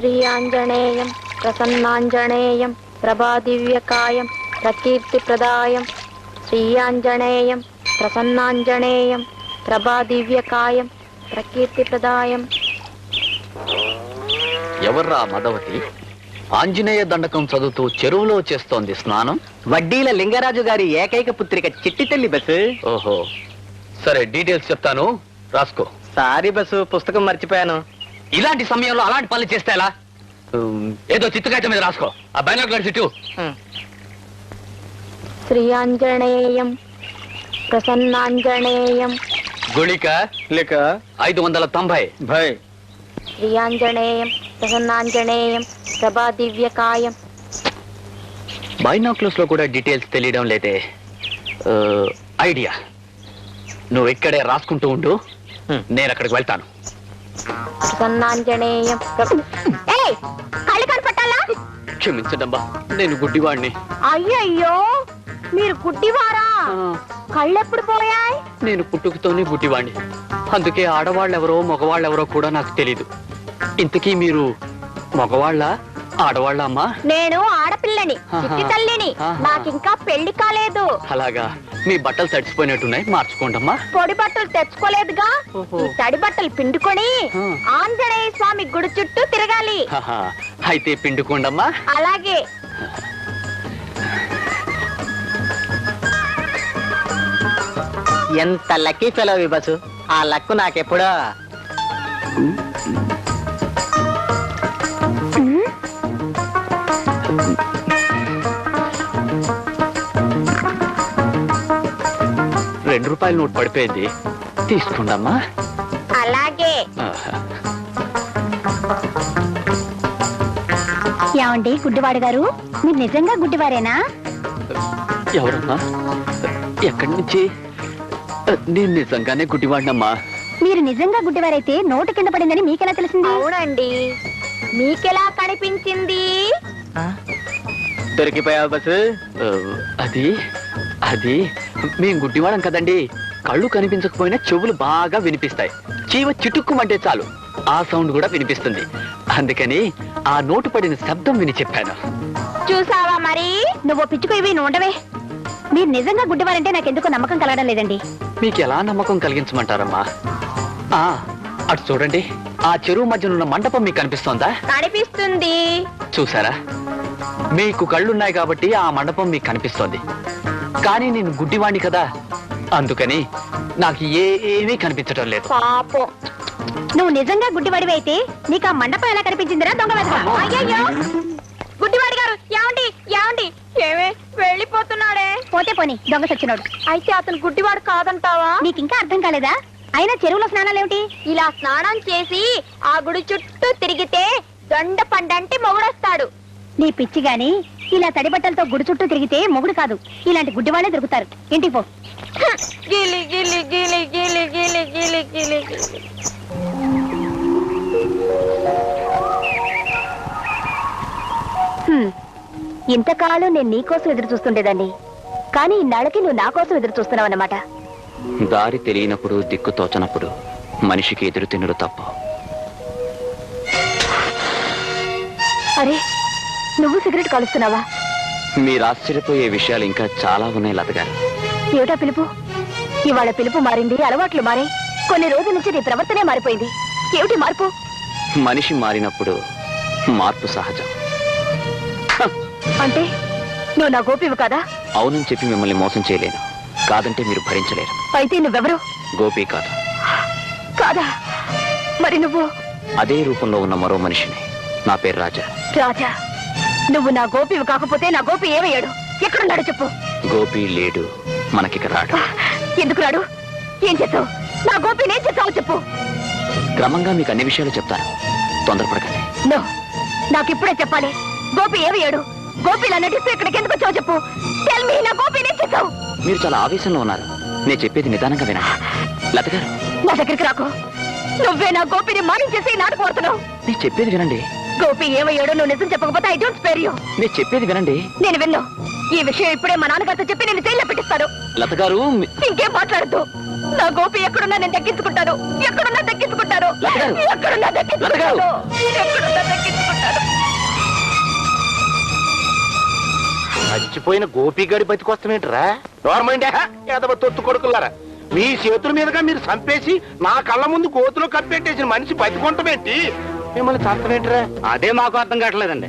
శ్రీయాంజనేయం ప్రసన్నాంజనేయం ప్రభాదివ్యకాయం ప్రకీర్తిప్రదాయం శ్రీయాంజనేయం ప్రసన్నాంజనేయం ప్రభాదివ్యకాయం ప్రకీర్తిప్రదాయం ఎవర్రా మదవతి? ఆంజనేయ దండకం చదువుతూ చెరువులో చేస్తోంది స్నానం? వడ్డీల లింగరాజు గారి ఏకైక పుత్రిక చిట్టి తల్లి బస్సు. ఓహో. సరే డీటెయిల్స్ చెప్తాను. రాసుకో. సారీ బస్సు పుస్తకం మర్చిపోయాను. ఇలాంటి సమయంలో అలాంటి పనులు చేస్తే ఎలా? ఏదో చిత్తకాయత మీద రాసుకో. ఆ బైనాకులర్ చుట్టూ. శ్రీయాంజనేయం ప్రసన్నాంజనేయం. గుళిక. లేక ఐదు వందల తొంభై. భయ్ శ్రీయాంజనేయం ప్రసన్నాంజనేయం ప్రభాదివ్యకాయం. బైనాక్లర్స్లో కూడా డీటెయిల్స్ తెలియడం లేదే. ఐడియా. నువ్వు ఇక్కడే రాసుకుంటూ ఉండు. నేను అక్కడికి వెళ్తాను. ప్రసన్నాంజనేయం కళ్ళు కనపట్టాలా? క్షమించడమ్మా నేను గుడ్డివాడిని అయ్యయ్యో మీరు గుడ్డివారా? కళ్ళెప్పుడు పోయాయి? నేను పుట్టుకతోనే గుడ్డివాడిని అందుకే ఆడవాళ్ళెవరో మగవాళ్ళెవరో కూడా నాకు తెలీదు. ఇంతకీ మీరు మగవాళ్ళ? ఆడవాళ్ళ అమ్మా నేను ఆడపిల్లని చిట్టి తల్లిని. నాకింకా పెళ్ళి కాలేదు. అలాగా. మీ బట్టలు తడిసిపోయినట్టున్నాయి మార్చుకోండమ్మా. పొడి బట్టలు తెచ్చుకోలేదుగా. ఈ తడి బట్టలు పిండుకొని. ఆంజనేయ స్వామి గుడి చుట్టూ తిరగాలి. అయితే పిండుకోండమ్మా. అలాగే. ఎంత లక్కీ ఫెలో బస్సు ఆ లక్కు నాకెప్పుడో. రెండు రూపాయల నోట్ పడిపోయింది. తీసుకోండమ్మా అలాగే. ఏమండి గుడ్డివాడు గారు? మీరు నిజంగా గుడ్డివారేనా? ఎవరమ్మా? ఎక్కడి నుంచి? నేను నిజంగానే గుడ్డివాడినమ్మా. మీరు నిజంగా గుడ్డివారైతే నోటు కింద పడిందని మీకెలా తెలిసింది? అవునండి. మీకెలా కనిపించింది? దొరికిపోయావు బస్సు? అది అది మేం గుడ్డివాళ్ళం కదండి. కళ్ళు కనిపించకపోయినా చెవులు బాగా వినిపిస్తాయి. చీవ చిటుక్కుమంటే చాలు. ఆ సౌండ్ కూడా వినిపిస్తుంది. అందుకని ఆ నోటు పడిన శబ్దం విని చెప్పాను. చూసావా మరి? నువ్వు పిచ్చుకు ఇవి ఉండవే. మీరు నిజంగా గుడ్డివారంటే నాకు ఎందుకు నమ్మకం కలగడం లేదండి. మీకు ఎలా నమ్మకం కలిగించమంటారమ్మా? ఆ అటు చూడండి. ఆ చెరువు మధ్యన ఉన్న మండపం మీకు కనిపిస్తోందా? కనిపిస్తుంది. చూసారా? మీకు కళ్ళున్నాయి కాబట్టి ఆ మండపం మీకు కనిపిస్తోంది. కానీ నేను గుడ్డివాణ్ణి కదా. అందుకని నాకు ఏ ఏమీ కనిపించడం లేదు. పాపం. నువ్వు నిజంగా గుడ్డివాడివి అయితే నీకు ఆ మండపం ఎలా కనిపించిందిరా దొంగ వెధవ? అయ్యయ్యో! గుడ్డివాడి గారు ఏమండి? ఏమండి? ఏమే? వెళ్ళిపోతున్నాడే. పోతే పోని దొంగ సచ్చినోడు అయితే అతను గుడ్డివాడు కాదంటావా? నీకు ఇంకా అర్థం కాలేదా? అయినా చెరువులో స్నానాలు ఏమిటి ఇలా స్నానం చేసి ఆ గుడి చుట్టూ తిరిగితే దొండ పండంటి మొగుడొస్తాడు. నీ పిచ్చి గాని ఇలా తడిబట్టలతో గుడి చుట్టూ తిరిగితే మొగుడు కాదు. ఇలాంటి గుడ్డి వాళ్ళే దొరుకుతారు. ఇంటికి పో. ఇంతకాలం నేను నీకోసం ఎదురు చూస్తుండేదాన్ని. కానీ ఇన్నాళ్ళకి నువ్వు నా కోసం ఎదురు చూస్తున్నావు అన్నమాట. దారి తెలియనప్పుడు దిక్కు తోచనప్పుడు మనిషికి ఎదురు తినడు తప్ప. అరే నువ్వు సిగరెట్ కాలుస్తున్నావా? మీరు ఆశ్చర్యపోయే విషయాలు ఇంకా చాలా ఉన్నాయి లతగారు. ఏమిటా పిలుపు? ఇవాళ పిలుపు మారింది అలవాట్లు మారాయి. కొన్ని రోజుల నుంచి నీ ప్రవర్తనే మారిపోయింది. ఏమిటి మార్పు? మనిషి మారినప్పుడు మార్పు సహజం. అంటే నువ్వు నా గోపివి కదా? అవునని చెప్పి మిమ్మల్ని మోసం చేయలేను. కాదంటే మీరు భరించలేరు. అయితే నువ్వెవరు? గోపి కాదు. కాదా? మరి నువ్వు? అదే రూపంలో ఉన్న మరో మనిషిని. నా పేరు రాజా. రాజా. నువ్వు నా గోపివి కాకపోతే నా గోపి ఏమయ్యాడు? ఎక్కడున్నాడు చెప్పు. గోపి లేడు. మనకిక రాడు. ఎందుకు రాడు? ఏం చేసావు? నా గోపిని ఏం చేసావు చెప్పు. క్రమంగా మీకు అన్ని విషయాలు చెప్తాను. తొందరపడకండి. నో నాకు ఇప్పుడే చెప్పాలి. గోపి ఏమయ్యాడు? గోపిలా నటిస్తూ ఇక్కడికి ఎందుకు వచ్చావు చెప్పు. టెల్ మీ నా గోపిని చేసావు? మీరు చాలా ఆవేశంలో ఉన్నారు. నేను చెప్పేది నిదానంగా వినండి. లత గారు. నా దగ్గరికి రాకు. నువ్వే నా గోపిని మారించేసి నాటకు నేను చెప్పేది వినండి. గోపి ఏమయ్యాడో నువ్వు నిజం చెప్పకపోతే ఐ డోంట్ స్పేర్ యూ మీరు చెప్పేది వినండి. నేను విన్నా. ఈ విషయం ఇప్పుడే మా నాన్నగారితో చెప్పి నేను జైల్లో పెట్టిస్తాను. లత గారు ఇంకేం మాట్లాడద్దు. నా గోపి ఎక్కడున్నా నేను దక్కించుకుంటాను ఎక్కడున్నా దక్కించుకుంటాను ఎక్కడున్నా దక్కించుకుంటాను ఎక్కడున్నా గోపి చచ్చిపోయిన గోపిగాడి బతికొస్తామేంట్రా ఏదో తొత్తు కొడుకులారా. మీ చేతుల మీదుగా మీరు చంపేసి నా కళ్ళ ముందు కోతులో కప్పెట్టేసిన మనిషి బతికొంటమేంటి? మిమ్మల్ని చంపమేంట్రా అదే మాకు అర్థం కావట్లేదండి.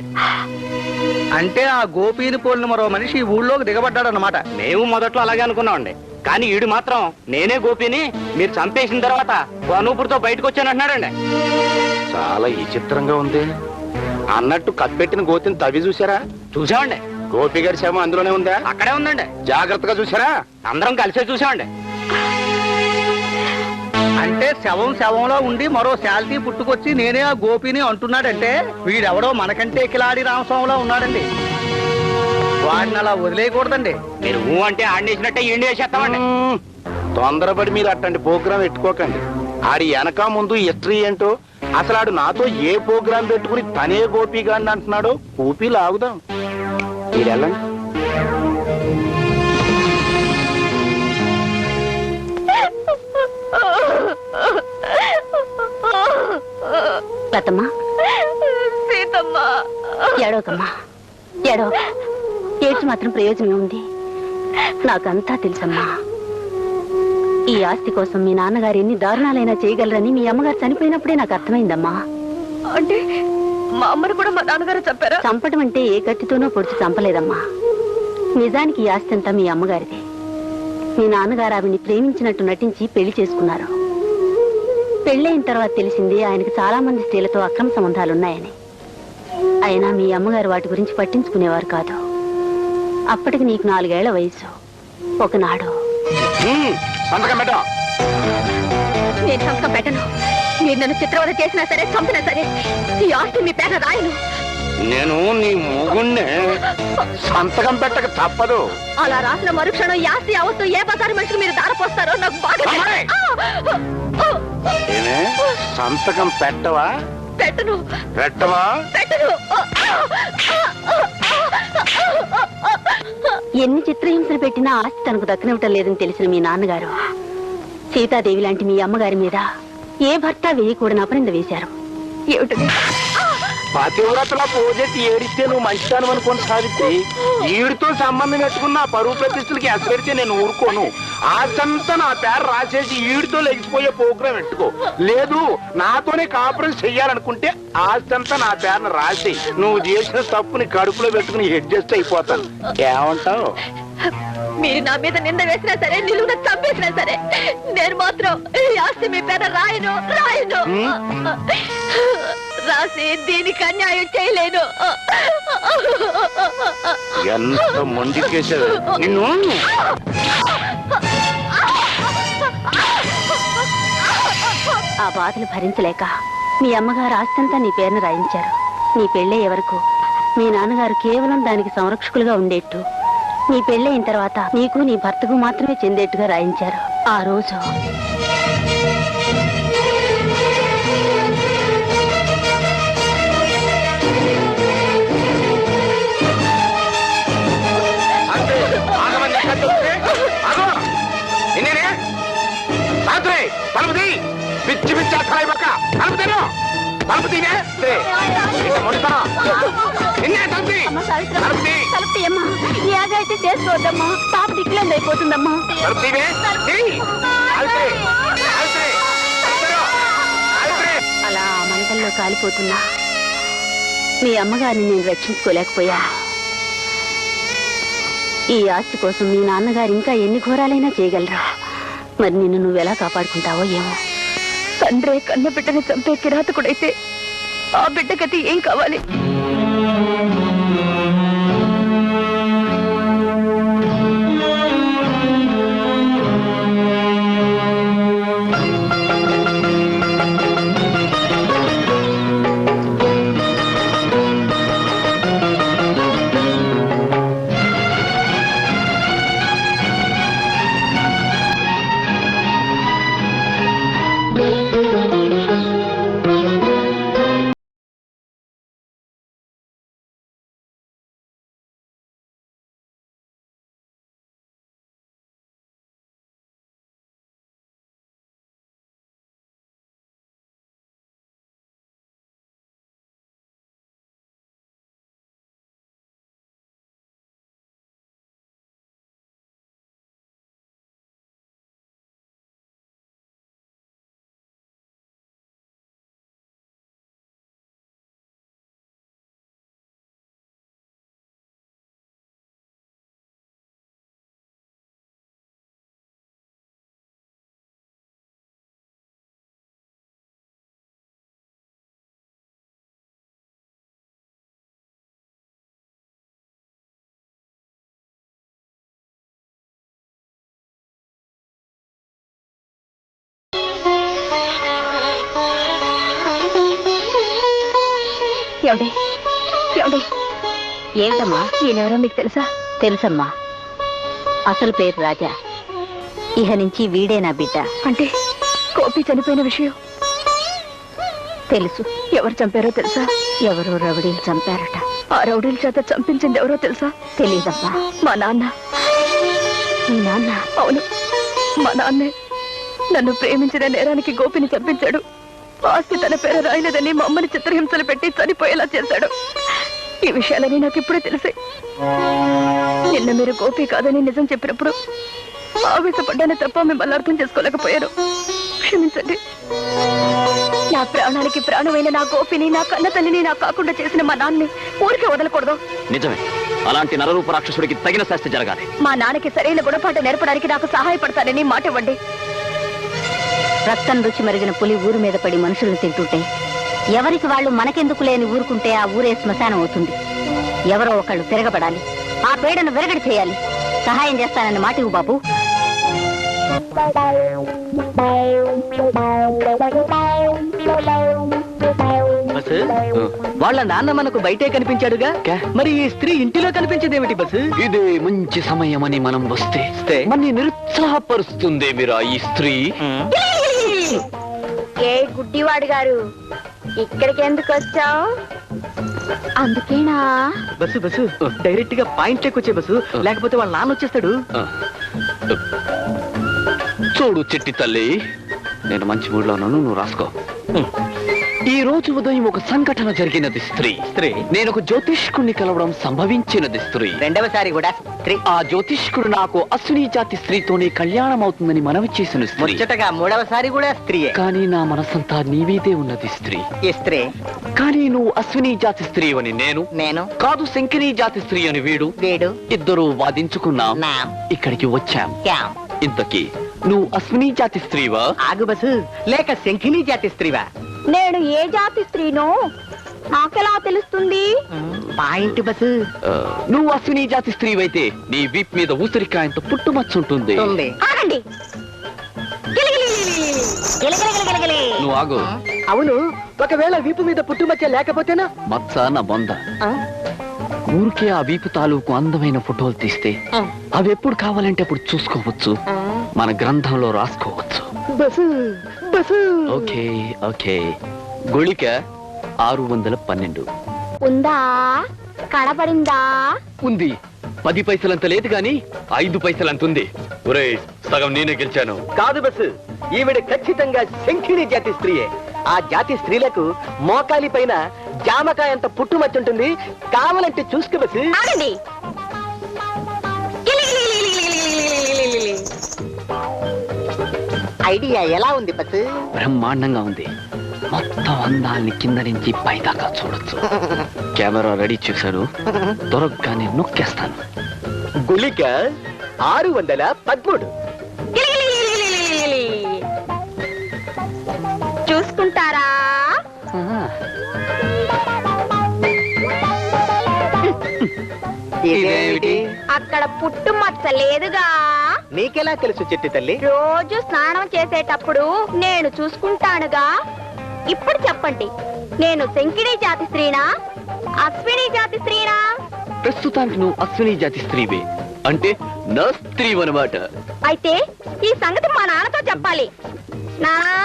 అంటే ఆ గోపీని పోలిన మరో మనిషి ఈ ఊళ్ళోకి దిగబడ్డాడు అనమాట మేము మొదట్లో అలాగే అనుకున్నామండి. కానీ ఈడు మాత్రం నేనే గోపిని మీరు చంపేసిన తర్వాత అనూపురితో బయటకు వచ్చానంటున్నాడండి చాలా విచిత్రంగా ఉంది. అన్నట్టు కప్పెట్టిన గోతిని తవ్వి చూసారా చూసామండి గోపిగాడి శవం అందులోనే ఉందా? అక్కడే ఉందండి. జాగ్రత్తగా చూసారా అందరం కలిసే చూసామండి అంటే శవం శవంలో ఉండి మరో శాల్తీ పుట్టుకొచ్చి నేనే ఆ గోపిని అంటున్నాడంటే వీడెవడో మనకంటే కిలాడి రామస్వామిలో ఉన్నాడండి. వాడిని అలా వదిలేయకూడదండి. మీరు ఊ అంటే ఆడేసినట్టే ఈండి వేసేస్తామండి. మ్మ్. తొందరపడి మీరు అట్టండి ప్రోగ్రాం పెట్టుకోకండి. ఆడి వెనక ముందు హిస్టరీ ఏంటో? అసలు ఆడు నాతో ఏ ప్రోగ్రాం పెట్టుకుని తనే గోపిగాండి అంటున్నాడో ఊపి లాగుదాం. మీరు వెళ్ళండి. లతమ్మా సీతమ్మా. ఏడ్చి మాత్రం ప్రయోజనం ఉంది. నాకంతా తెలుసమ్మా. ఈ ఆస్తి కోసం మీ నాన్నగారు ఎన్ని దారుణాలైనా చేయగలరని మీ అమ్మగారు చనిపోయినప్పుడే నాకు అర్థమైందమ్మా. అంటే మా అమ్మను కూడా మా నాన్నగారు చెప్పారా చంపడం అంటే ఏ కత్తితోనో పొడిచి చంపలేదమ్మా. నిజానికి ఈ ఆస్తి అంతా మీ అమ్మగారిదే. మీ నాన్నగారు ఆవిడ్ని ప్రేమించినట్టు నటించి పెళ్ళి చేసుకున్నారు. పెళ్ళైన తర్వాత తెలిసింది ఆయనకు చాలా మంది స్త్రీలతో అక్రమ సంబంధాలున్నాయని. అయినా మీ అమ్మగారు వాటి గురించి పట్టించుకునేవారు కాదు. అప్పటికి నీకు నాలుగేళ్ళ వయసు. ఒకనాడు. నేను సంతకం పెట్టను. మీరు నన్ను చిత్రవద చేసినా సరే చంపినా సరే ఈ ఆస్తి మీ పేర రాయను. నేను నీ మొగుణ్ణి. సంతకం పెట్టక తప్పదు. అలా రాసిన మరుక్షణం ఈ ఆస్తి అవస్తు ఏ బజారు మనిషికి మీరు దారపోస్తారో నాకు బాగా. అమ్మాయి! ఏమే సంతకం పెట్టవా? పెట్టను. పెట్టవా? పెట్టను. ఎన్ని చిత్రహింసలు పెట్టినా ఆస్తి తనకు దక్కనివ్వటం లేదని తెలిసిన మీ నాన్నగారు సీతాదేవి లాంటి మీ అమ్మగారి మీద ఏ భర్త వేయకూడని అపనింద వేశారు? ఏమిటది? పతివ్రతలా పోజెట్టి ఏడిస్తే నువ్వు మంచిదానం అనుకోని సాధిస్తే ఈడితో సంబంధం పెట్టుకున్న పరువు ప్రతిష్టలకి ఎసపెడితే నేను ఊరుకోను. ఆశంతా నా పేరు రాసేసి ఈడితో లెగిసిపోయే ప్రోగ్రాం పెట్టుకో. లేదు నాతోనే కాపురం చెయ్యాలనుకుంటే ఆశంతా నా పేరును రాసి నువ్వు చేసిన తప్పుని కడుపులో పెట్టుకుని అడ్జస్ట్ అయిపోతాను. ఏమంటావు? మీరు నా మీద నింద వేసినా సరే నిలువున చంపేసినా సరే నేను మాత్రం ఆస్తి మీ పేద రాయను రాయను. రాసి దీనికి అన్యాయం చేయలేను. ఎంత మొండికేసావు నిన్ను? ఆ బాధలు భరించలేక మీ అమ్మగారు ఆస్తంతా నీ పేరున రాయించారు. నీ పెళ్ళయ్యే వరకు మీ నాన్నగారు కేవలం దానికి సంరక్షకులుగా ఉండేట్టు. నీ పెళ్ళయిన తర్వాత నీకు నీ భర్తకు మాత్రమే చెందేట్టుగా రాయించారు. ఆ రోజు తలుపు తీనే? రే, ఇంత మొండితనం. నిన్నే తలుపు తీ! తలుపు తీ! తలుపు తీయమ్మా ఈ ఆగాయితీ చేసుకోవద్దమ్మా పాప దిక్కులేంది అయిపోతుందమ్మా! అలా మంటల్లో కాలిపోతున్నా. మీ అమ్మగారిని నేను రక్షించుకోలేకపోయా. ఈ ఆస్తి కోసం మీ నాన్నగారు ఇంకా ఎన్ని ఘోరాలైనా చేయగలరా? మరి నిన్ను నువ్వెలా కాపాడుకుంటావో ఏమో. తండ్రే కన్న బిడ్డని చంపే కిరాతకుడైతే ఆ బిడ్డకతి ఏం కావాలి? ఏమండి? ఏమండి? ఏమిటమ్మా ఈయనెవరో మీకు తెలుసా? తెలుసమ్మా. అసలు పేరు రాజా. ఇహ నుంచి వీడే నా బిడ్డ. అంటే గోపి చనిపోయిన విషయం? తెలుసు. ఎవరు చంపారో తెలుసా? ఎవరో రౌడీలు చంపారట. ఆ రౌడీల చేత చంపించింది ఎవరో తెలుసా? తెలీదమ్మా. మా నాన్న. మీ నాన్న? అవును. మా నాన్నే నన్ను ప్రేమించిన నేరానికి గోపిని చంపించాడు. ఆస్తి తన పేర రాయలేదని మా అమ్మని చిత్రహింసలు పెట్టి చనిపోయేలా చేశాడు. ఈ విషయాలని నాకు ఇప్పుడే తెలిసాయి నిన్న మీరు గోపి కాదని నిజం చెప్పినప్పుడు ఆవేశపడ్డానే తప్ప మిమ్మల్ని అర్థం చేసుకోలేకపోయాను క్షమించండి. నా ప్రాణానికి ప్రాణమైన నా గోపిని నా కన్న తల్లిని నాకు కాకుండా చేసిన మా నాన్నని ఊరికే వదలకూడదు. నిజమే. అలాంటి నరరూప రాక్షసుడికి తగిన శాస్తి జరగాలి. మా నాన్నకి సరైన గుణపాఠం నేర్పడానికి నాకు సహాయపడతానని మాట ఇవ్వండి. రక్తం రుచి మరిగిన పులి ఊరు మీద పడి మనుషుల్ని తింటుంటే ఎవరికి వాళ్ళు మనకెందుకు లేని ఊరుకుంటే ఆ ఊరే శ్మశానం అవుతుంది. ఎవరో ఒకళ్ళు తిరగబడాలి ఆ పీడను విరగడి చేయాలి. సహాయం చేస్తానని మాట ఇవ్వు బాబు వాళ్ళ నాన్న మనకు బయటే కనిపించాడుగా? మరి ఈ స్త్రీ ఇంటిలో కనిపించేదేమిటి బస్సు ఇదే మంచి సమయమని మనం వస్తే వస్తే? మన్ని నిరుత్సాహపరుస్తుంది మీరా ఈ స్త్రీ? ఏ గుడ్డివాడు గారు? ఇక్కడికి ఎందుకు వచ్చావు అందుకేనా? Bus bus. డైరెక్ట్గా పాయింట్ వచ్చే బస్సు. లేకపోతే వాళ్ళ నాన్న వచ్చేస్తాడు. చూడు చిట్టి తల్లి. నేను మంచి మూడ్లో ఉన్నాను నువ్వు రాసుకో. ఈ రోజు ఉదయం ఒక సంఘటన జరిగినది స్త్రీ. స్త్రీ? నేను ఒక జ్యోతిష్కుణ్ణి కలవడం సంభవించినది స్త్రీ. రెండవసారి కూడా స్త్రీ. ఆ జ్యోతిష్కుడు నాకు అశ్విని జాతి స్త్రీతోనే కళ్యాణం అవుతుందని మనవి చేసిన స్త్రీ. ముచ్చటగా మూడవసారి కూడా స్త్రీయే. కానీ నా మనసంతా నీవీదే ఉన్నది స్త్రీ. ఈ స్త్రీ? కానీ నువ్వు అశ్విని జాతి స్త్రీ అని నేను? నేను? కాదు శంకిని జాతి స్త్రీ అని వీడు? వీడు? ఇద్దరు వాదించుకున్నాం. నా. ఇక్కడికి వచ్చాం. ఇంతకీ నువ్వు అశ్విని జాతి స్త్రీవా? ఆగు బస్సు లేక శంఖిని జాతి స్త్రీవా? నేను ఏ జాతి స్త్రీనో నాకెలా తెలుస్తుంది? Point bus. ఆ, నువ్వు అశ్విని జాతి స్త్రీవైతే నీ వీప్ మీద ఊసరికాయంత పుట్టుమచ్చ ఉంటుంది. ఆగండి. నువ్వు ఆగు. అవును. ఒకవేళ వీపు మీద పుట్టుమచ్చ లేకపోతేనా? మచ్చ నా బొంద ఊరికే ఆ వీపు తాలూకు అందమైన ఫోటోలు తీస్తే అవి ఎప్పుడు కావాలంటే అప్పుడు చూసుకోవచ్చు. మన గ్రంథంలో రాసుకోవచ్చు. Bus bus. Okay okay. గుళిక ఆరు వందల పన్నెండు. ఉందా? కనపడిందా ఉంది. పది పైసలంత లేదు గాని ఐదు పైసలంత ఉంది. ఒరే సగం నేనే గెలిచాను. కాదు బస్సు. ఈవిడ ఖచ్చితంగా శంఖిని జాతి స్త్రీయే. ఆ జాతి స్త్రీలకు మోకాలి పైన జామకాయ అంత పుట్టుమచ్చ ఉంటుంది కావాలంటే చూసుకో బస్సు. ఐడియా ఎలా ఉంది బస్సు బ్రహ్మాండంగా ఉంది. మొత్తం అందాల్ని కింద నుంచి పైదాకా చూడొచ్చు. కెమెరా రెడీ చేశాను దొరకగానే నొక్కేస్తాను. గుళిక ఆరు వందల పదమూడు. చూసుకుంటారా? ఇదేమిటి? అక్కడ పుట్టు మచ్చ లేదుగా. నీకెలా తెలుసు చెట్టి తల్లి? రోజు స్నానం చేసేటప్పుడు నేను చూసుకుంటానుగా. ఇప్పుడు చెప్పండి నేను శంకిడి జాతి స్త్రీనా? అశ్విని జాతి స్త్రీనా? ప్రస్తుతానికి నువ్వు అశ్విని జాతి స్త్రీవే. అంటే నా స్త్రీ అనమాట అయితే ఈ సంగతి మా నాన్నతో చెప్పాలి. నానా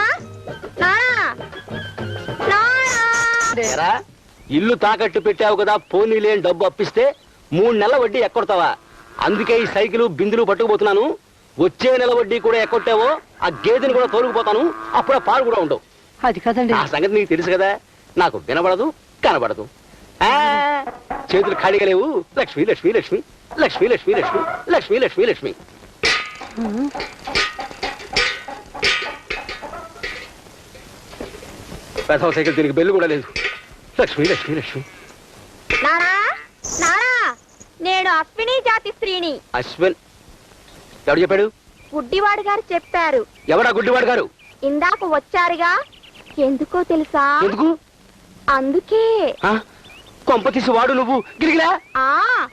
నానా నానా. ఎరా, ఇల్లు తాకట్టు పెట్టావు కదా పోనీ లేని డబ్బు అప్పిస్తే మూడు నెలల వడ్డీ ఎక్కొడతావా? అందుకే ఈ సైకిల్ బిందులు పట్టుకుపోతున్నాను. వచ్చే నెల వడ్డీ కూడా ఎక్కొట్టావో ఆ గేదెని కూడా తోలుకుపోతాను. అప్పుడు ఆ పాలు కూడా ఉండవు. అది కదండి. ఆ సంగతి నీకు తెలుసు కదా. నాకు వినబడదు కనబడదు. ఆ, చేతులు ఖాళీగా లేవు. లక్ష్మి లక్ష్మి లక్ష్మి లక్ష్మి లక్ష్మి లక్ష్మి లక్ష్మి లక్ష్మి లక్ష్మి. పెసవ సైకిల్ దీనికి బెల్లు కూడా లేదు. లక్ష్మి లక్ష్మి లక్ష్మి. నానా నానా నేను అశ్విని జాతి స్త్రీని. అశ్విన్ ఎవడు చెప్పాడు? గుడ్డివాడు గారు చెప్పారు. ఎవడా గుడ్డివాడు గారు? ఇందాక వచ్చారుగా. ఎందుకో తెలుసా? ఎందుకు? అందుకే. ఆ? కొంప తీసి వాడు నువ్వు. గిరిగిరా? ఆ